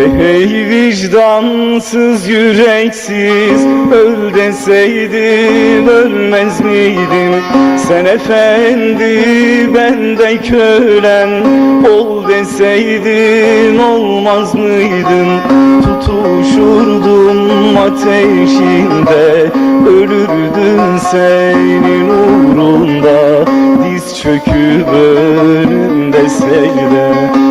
Hey vicdansız yüreksiz Öl deseydim ölmez miydim? Sen efendi ben de kölen Ol deseydin olmaz mıydın? Tutuşurdum ateşinde Ölürdün senin uğrunda. Diz çöküp önümde secde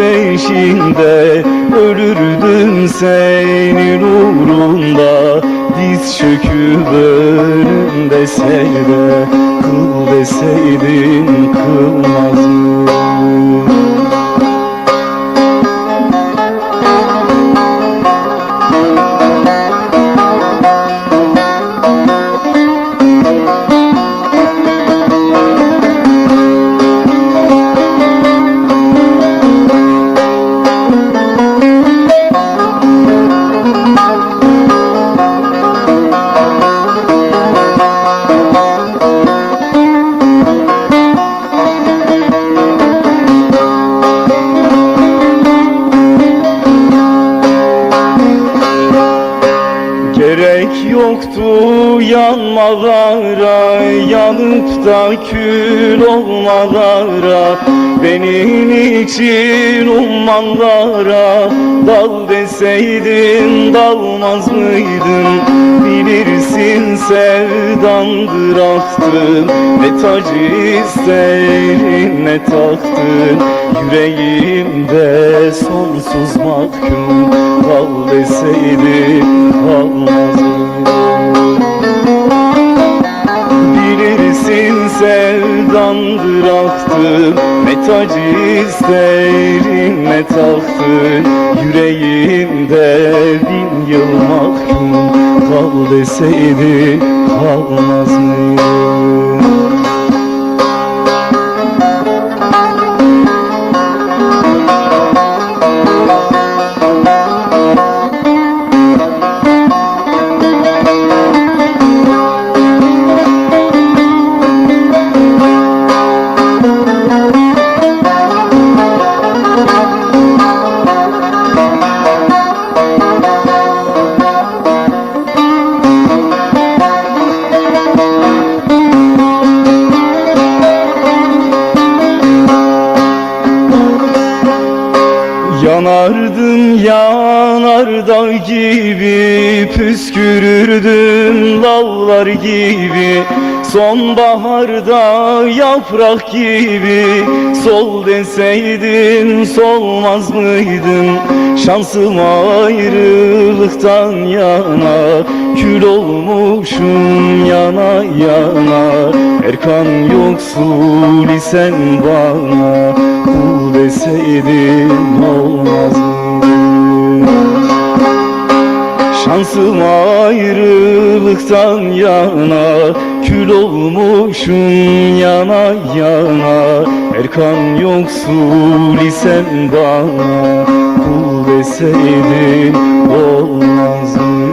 ateşinde Ölürdüm senin uğrunda Diz çöküp önümde secde Kıl deseydin kılmaz yoktu yanmalara Yanıp da kül olmalara Benim için ummanlara Dal deseydin dalmaz mıydın Bilirsin sevdandır ahtın Ne tacı isterim ne taktın Yüreğimde sonsuz mahkum. Kal deseydin kalmaz sevdandır ahtın Ne tacı isterim ne taktın Yüreğimde bin yıl mahkum. Kal deseydin kalmaz mıydın Yanardın yanardağ gibi Püskürürdün lavlar gibi. Sonbaharda yaprak gibi Sol deseydin solmaz mıydın? Şansım ayrılıktan yana Kül olmuşum yana yana. Erkan yoksul isen bana Şansım ayrılıktan yana Kül olmuşum yana yana Erkan yoksul isen bana Kul deseydin olmaz mı?